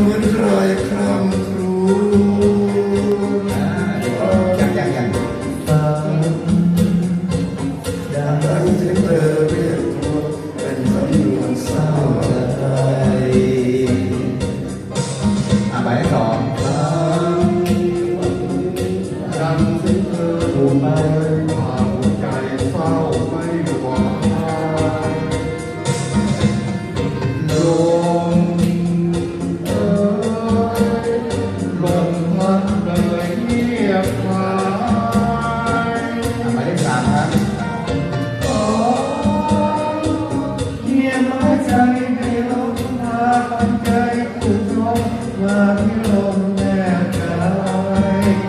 เหมือนใครครำครูอย่างอย่างอย่างฟังดังเสียงเธเรียกตัวเป็นสำนวนเศร้าใจอะใบสองฟังดังเสียงเธอดูไป มาที่ลมแดดกาย